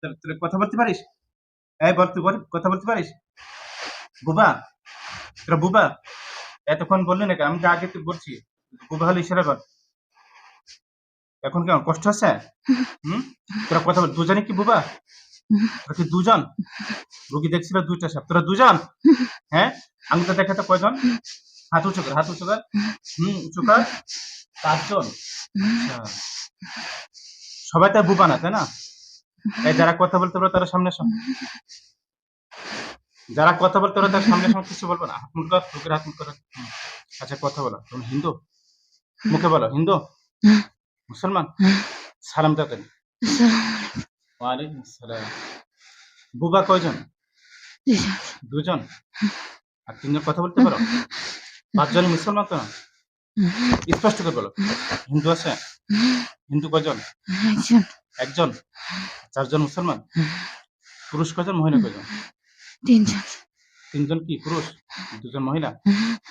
তোরা তোরা কথা বলতে পারিস? এই বল তুই কথা বলতে পারিস? বুবা, তোরা বুবা, এতক্ষণ বললি না কেন? আমি যা আগে তুই বলছি, বুবা হলে ইশারা কর। এখন কেমন, কষ্ট হচ্ছে? তোরা কথা বল, দুজনে কি বুবা? কি দুজন? রুগী দেখছিল দুইটা সাপ, তোরা দুজন? হ্যাঁ? আঙুলটা দেখাতে কয়জন? হাত উঁচু কর, হাত উঁচু কর। হুম, উঁচু কর। চারজন আচ্ছা। সবাই তাই বুবা না, তাই না? এই যারা কথা বলতে পারে, তারা সামনে এসো। যারা কথা বলতে পারে, তার সামনে এসো, কিছু বলব না। হাত মুখ কর বুকের হাত মুখ কর আচ্ছা কথা বলো। তুমি হিন্দু? মুখে বলো, হিন্দু? মুসলমান? সালাম দাও কেন? ওয়ালাইকুম আসসালাম। বুবা কয়জন? দুজন? আর তিনজন কথা বলতে পারো? পাঁচজন মুসলমান তো? স্পষ্ট করে বলো। হিন্দু আছে? হিন্দু একজন। একজন চারজন মুসলমান? পুরুষ কজন মহিলা কয়জন? তিনজন। তিনজন কি পুরুষ? দুজন মহিলা?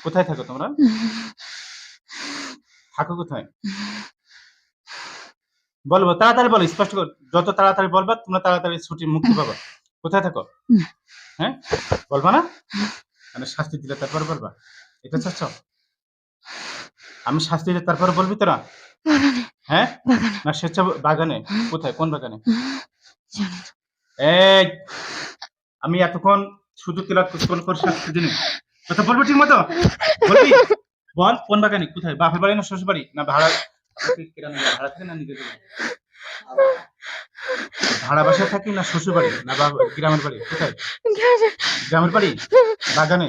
কোথায় থাকো তোমরা? থাকো কোথায়? বলব তাড়াতাড়ি বলো স্পষ্ট করে। যত তাড়াতাড়ি বলবা তোমরা তাড়াতাড়ি ছুটি মুক্তি পাবা। কোথায় থাকো? হ্যাঁ? বলবা না? মানে শাস্তি দিলে তারপর বলবা। এটা চাচ্ছ? আমি শাস্তি দিলে তারপর বলবি তোরা? হ্যাঁ? না স্বেচ্ছা বাগানে। কোথায়? কোন বাগানে? এই আমি এতক্ষণ শুধু তেলাত কোন করে শাস্তি দিনি কথা বলব ঠিক মতো? বলবি? বল কোন বাগানে? কোথায়? বাপের বাড়ি না শ্বশুর বাড়ি? না ভাড়া? ভাড়া থাকে না নিজের? ভাড়া বাসায় থাকি না শ্বশুর বাড়ি? না গ্রামের বাড়ি? কোথায়? গ্রামের বাড়ি? বাগানে?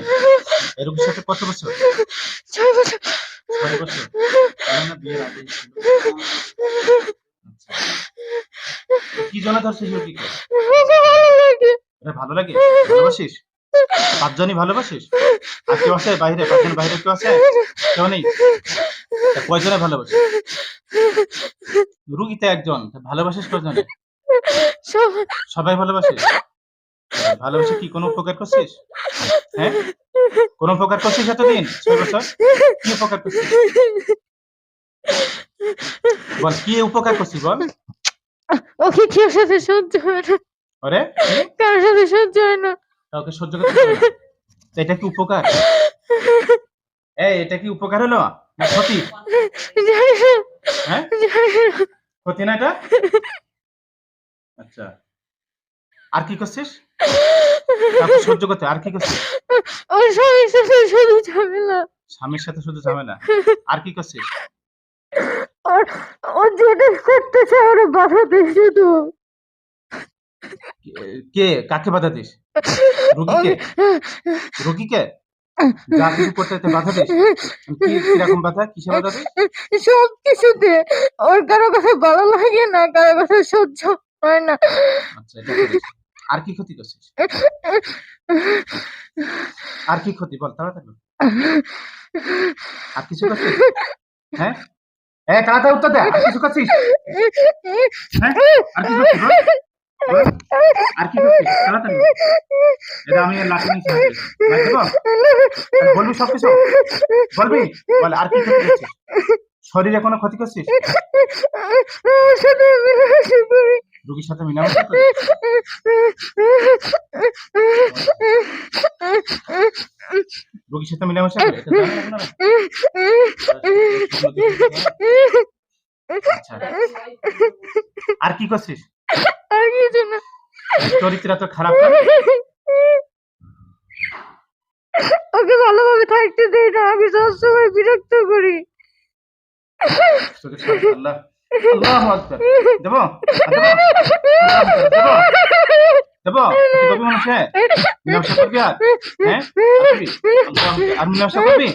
এরকম সাথে কত বছর? ছয় বছর। মানে। আচ্ছা। কি জন্য ধরছিস ভালো লাগে এটা ভালো লাগে? ভালোবাসিস? পাঁচজনই ভালোবাসিস? আর কেউ আছে বাইরে? পাঁচজন বাইরে কেউ আছে? কেউ নেই? কয়জনে ভালোবাসিস? রুগীতে একজন ভালোবাসিস কয়জনে? সবাই ভালোবাসিস ভালোবাসে কি কোনো উপকার করছিস? হ্যাঁ? কোনো উপকার করছিস এতদিন? ছয় বছর? কি উপকার করছিস? বল কি উপকার করছিস বল? ওকে কেউ সাথে সহ্য হয় না। আরে কি? কারোর সাথে সহ্য হয় না। কাউকে সহ্য করতে? এটা কি উপকার? এই এটা কি উপকার হলো? না ক্ষতি? হ্যাঁ? ক্ষতি না এটা? আচ্ছা। আর কি করছিস? সহ্য করতে আর কি করছিস? ওর স্বামীর সাথে শুধু ঝামেলা। স্বামীর সাথে শুধু ঝামেলা? আর কি করছিস? ওর ও যেটা করতে চায় ওরা বাধা দেয় শুধু। কে- কাকে বাধা দিস রুগীকে? রুগীকে? যা কিছু করতে বাধা দিস কি কীরকম বাধা? কিসে বাধা দিস সব কিছুতে ওর কারও কথা ভালো লাগে না কারও কথা সহ্য হয় না। আচ্ছা। আর কি ক্ষতি করছিস? আর কি ক্ষতি? বল, তাড়াতাড়ি। আর কিছু করছিস? হ্যাঁ? এ তাড়াতাড়ি উত্তর দে, আর কিছু করছিস? হ্যাঁ? আর কি করছিস। আর কি করছিস? তাড়াতাড়ি এটা আমি লাঠি বলবি সব কিছু বলবি বল, আর কি করছিস? শরীরে কোনো ক্ষতি করছিস? রুগীর সাথে মিলামেশা রুগীর সাথে মিলামেশা আচ্ছা। আর কি করছিস? চরিত্র এত খারাপ ওকে ভালোভাবে থাকতে দেই না, আমি সবসময় বিরক্ত করি। আল্লাহ। আল্লাহু আকবার। দেবো? দেবো? দেবো? কবি মানুষে করবি আর? হ্যাঁ? করবি?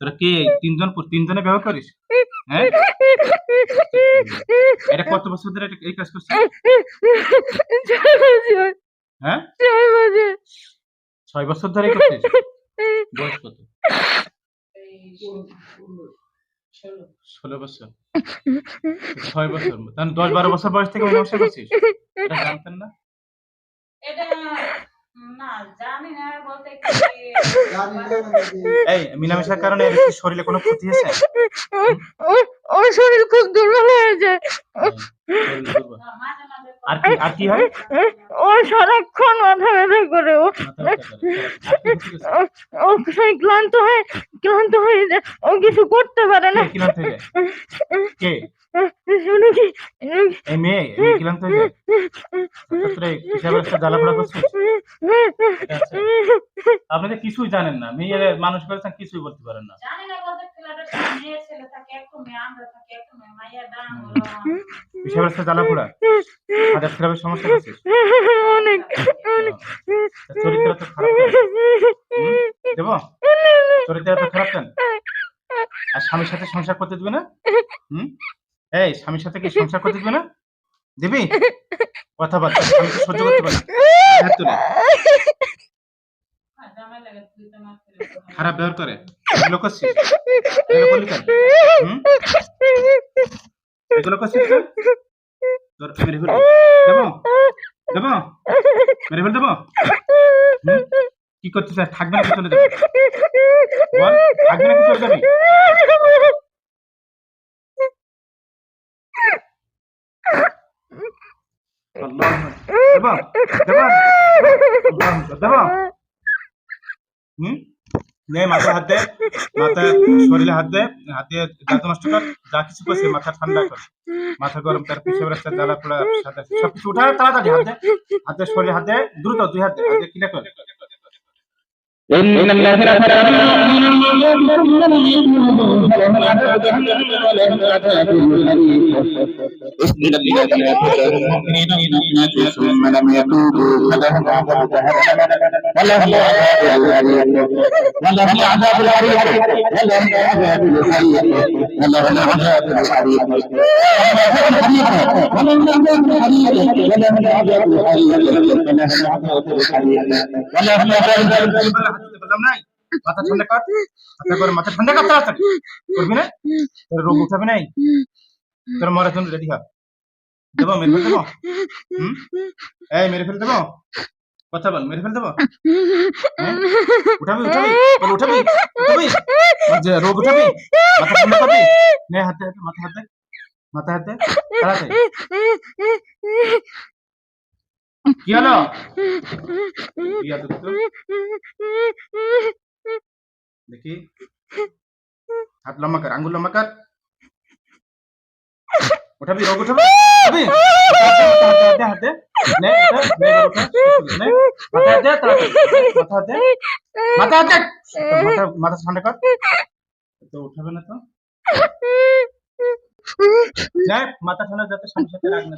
তোরা কে তিনজন তিনজনে ব্যবহার করিস? হ্যাঁ? এটা কত বছর ধরে এটা- এই কাজ করছিস? হ্যাঁ ছয় বছর। ছয় বছর ধরে করছিস? বয়স কত? ষোলো বছর। ছয় বছর। তাহলে দশ বারো বছর বয়স থেকে করছিস এটা জানতেন না? এটা না জানি না বলতে কি এই মিলামেশার কারণে শরীরে কোনো ক্ষতি হয়েছে? ওর শরীর খুব দুর্বল হয়ে যায়। আর কি আর কি হয়? ও সারাক্ষণ মাথা ব্যথা করে ও? ও- সেই ক্লান্ত হয়ে ক্লান্ত হয়ে যায় ও কিছু করতে পারে না। ক্লান্ত হয়ে যায়? কি? এই মেয়ে এই ক্লান্ত হয়ে যায় তোরা হিসাবের সাথে জ্বালাপোড়া করছিস এটা আছে। কিছুই জানেন না। মেয়ের মানুষ করেছেন কিছুই বলতে পারেন না। জানি না বলতে মেয়ে ছেলে থাকে একটু মেয়ে আমরা থাকি একটু মেয়ে মাইয়া ডাং হিসাবের সাথে জ্বালাপোড়া। হাজার খারাপের সমস্যা অনেক অনেক। চরিত্র তো খারাপ দেবো? চরিত্র তো খারাপ কেন? আর স্বামীর সাথে সংসার করতে দিবে না? হুম? এই স্বামীর সাথে কি সংসার করতে দিবে না? দিবি? কথাবার্তা স্বামী তো সহ্য করতে পারে না। খারাপ ব্যবহার করে। এগুলো করছিস? এগুলো এগুলো তোর মেরে দেবো? দেবো? মেরে ফেল, দেবো? কি করছিস আর থাকবে নাকি চলে যাবে? থাকবে নাকি চলে যাবি? আল্লাহ দেবো দেবো আল্লাহ, দেবো হুম নে মাথা হাত দে মাথা শরীরে হাত দে হাত দিয়ে দাঁত নষ্ট কর যা কিছু করছে মাথা ঠান্ডা কর মাথা গরম তার পিছনে রাস্তা জ্বালা পোড়া সাদা সব কিছু উঠা তাড়াতাড়ি হাত দে হাত শরীরে হাত দে দ্রুত দুই হাত দে কিনা কর إن الذين كفروا إن الذين كفروا المؤمنين ثم لم يتوبوا فلهم عذاب جهنم ولهم عذاب الحريق ولهم عذاب الحريق ولهم عذاب الحريق ولهم عذاب الحريق ولهم عذاب الحريق ولهم عذاب الحريق ولهم عذاب الحريق ولهم عذاب الحريق বললাম নাই? মাথা ঠান্ডা কর। করে মাথা ঠান্ডা কর তাড়াতাড়ি করবি না? তোর রোগ উঠাবে নাই? তোর মরার জন্য রেডি হ। দেবো, মেরে ফেল দেবো? এই, মেরে ফেল দেবো? কথা বল, মেরে ফেল দেবো? হ্যাঁ? উঠাবি উঠাবি? উঠাবি? উঠাবি? রোগ উঠাবি? মাথা ঠান্ডা করবি? নে, হাতে হাতে, মাথা হাতে। মাথা হাতে, তাড়াতাড়ি। কি হলো দেখি হাত লম্বা কর আঙ্গুল লম্বা কর উঠাবি রোগ উঠাবি হাতে হাতে মাথা হাতে মাথা ঠান্ডা কর তো উঠাবে না তো দেখ মাথা ঠান্ডা যাতে সামনে সাথে রাগ না।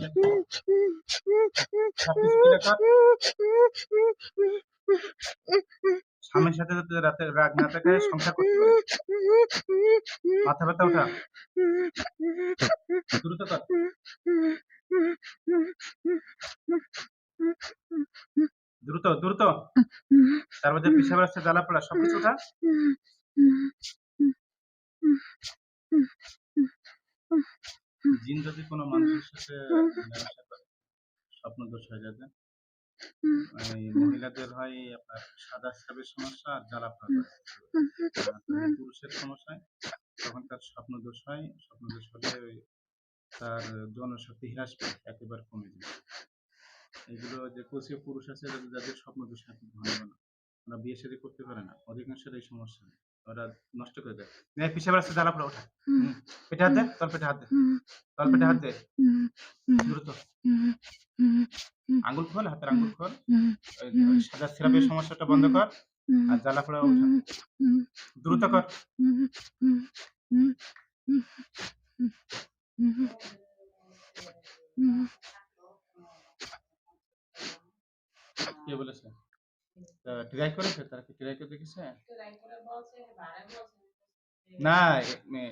স্বামীর সাথে যাতে রাতে রাগ না থাকে সংসার করতে মাথা ব্যথা ওঠা। দ্রুত কর। দ্রুত দ্রুত। তার মধ্যে পিছাবে রাস্তা জ্বালা পড়া, সবকিছু ওঠা। জিন যদি কোনো মানুষের সাথে মেলামেশা করে স্বপ্ন দোষ হয়ে যাবে। মহিলাদের হয় আপনার সাদা স্রাবের সমস্যা আর জ্বালা। আর পুরুষের সমস্যা তখন তার স্বপ্ন দোষ হয়। স্বপ্ন দোষ হলে তার জনশক্তি হ্রাস পায় একেবারে কমে যায়। এগুলো যে কোষীয় পুরুষ আছে যাদের- স্বপ্ন দোষ হয় ঘন ওরা বিয়ে শাদী করতে পারে না। অধিকাংশের এই সমস্যা হয়। ওরা নষ্ট করে দেয় নে, পিছাবে রাস্তা জ্বালা পড়া ওঠা। পেটে হাত দে তোর পেটে হাত দে তোর পেটে হাত দে দ্রুত আঙ্গুল খোল হাতের আঙ্গুল খোল সাদা সিরাপের সমস্যাটা বন্ধ কর আর জ্বালা পোড়া ওঠা দ্রুত কর কে বলেছে ট্রাই করেছে তারা কি ট্রাই করে দেখেছে ট্রাই করে না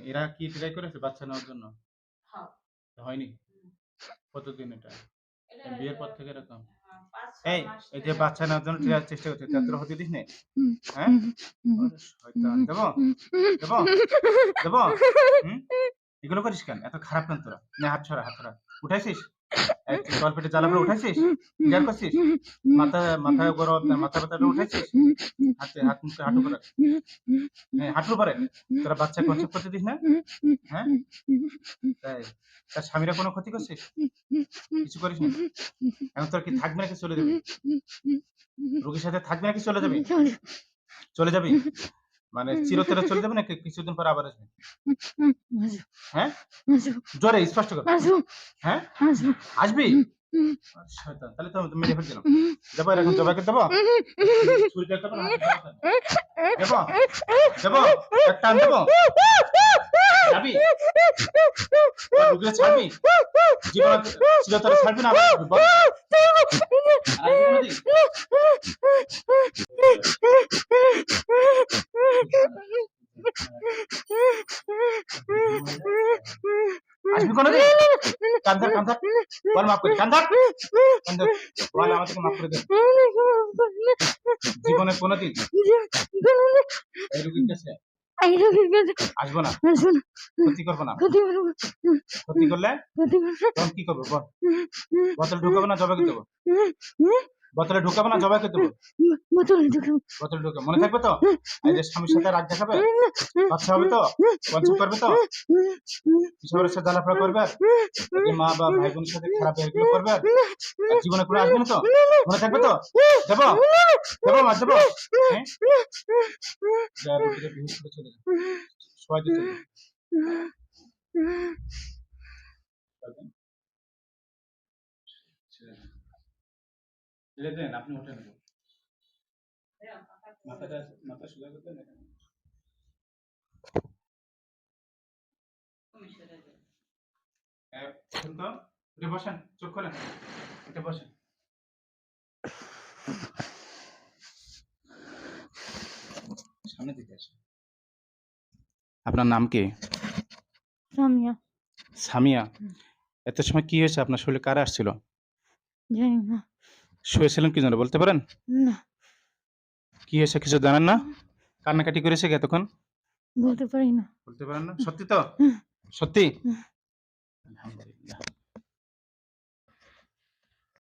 এরা কি ট্রাই করেছে বাচ্চা নেওয়ার জন্য? হ্যাঁ। হয়নি? কতদিন এটা? এটা- বিয়ের পর থেকে এরকম? হ্যাঁ, এই এই যে বাচ্চা নেওয়ার জন্য ট্রাই চেষ্টা করছে তা তোরা হতে দিস নে। হ্যাঁ? দেবো? দেবো? দেবো? এগুলো করিস কেন? এত খারাপ কেন তোরা। নে হাত ছড়া হাত ছড়া। উঠাইছিস? জ্বালা করে উঠাইছিস? ক্লিয়ার করছিস? মাথা মাথায় গরম, মাথা ব্যথাটা উঠাইছিস? হাতে, হাত মুখে, হাঁটু করে হ্যাঁ হাঁটুর পরে তোরা বাচ্চা কনসেপ্ট করতে দিস না? হ্যাঁ? তাই, তার স্বামীরা কোনো ক্ষতি করছিস? কিছু করিস না? এখন তোর কি থাকবে নাকি চলে যাবি? রোগীর সাথে থাকবে নাকি চলে যাবি? চলে যাবি। মানে চিরতরে চলে যাবে নাকি কিছুদিন পর আবার আসবে? হ্যাঁ? জোরে স্পষ্ট কর। হ্যাঁ? আসবি? শয়তান, তাহলে তো মেরে দেবো? এরকম জবাইকে দেবো ছুরি দেবো। দেবো? দেবো? দেবো? একটা দেবো যাবি ছাড়বি? জীবন চিরতরে ছাড়বি না আসবি? আসবি কোনোদিন কান্দার কান্দার বল মাফ করে কান্দার কান্দার বল আমাদেরকে মাফ করে দে। জীবনে কোনোদিন এই রুগীর কাছে। আসব না। ক্ষতি করব না। ক্ষতি করলে? তখন কি করব? বল। বোতল ঢুকাবো না জবাইকে দেবো? বোতলে ঢুকাবো না? জবাইকে দেবো। বোতলে ঢুকে মনে থাকবে তো? স্বামীর সাথে রাগ দেখাবে? বাচ্চা হবে তো? কনসেপ্ট করবে তো? কিশোরের সাথে জ্বালাফড়া করবে? মা বা ভাই বোনের সাথে খারাপ এগুলো করবে? জীবনে করে আসবে না তো? মনে থাকবে তো? দেবো? দেবো মা দেবো? হ্যাঁ? যা রুগীরা বেহুশ করে চলে যাবে। সবাই চলে যাবে। ছেড়ে দেন আপনি উঠে নেবেন মাথাটা মাথা সোজা করতে না উঠে বসেন চোখ খোলেন। উঠে বসেন। সামনে দিকে আসেন। আপনার নাম কি? সামিয়া। সামিয়া? এত সময় কি হয়েছে? আপনার শরীরে কারা আসছিল? জানি না। শুয়েছিলেন কি জন্য বলতে পারেন? না। কি হয়েছে কিছু জানেন না? কান্নাকাটি করেছে কি এতক্ষণ? বলতে পারি না। বলতে পারেন না? সত্যি তো? সত্যি? আলহামদুলিল্লাহ।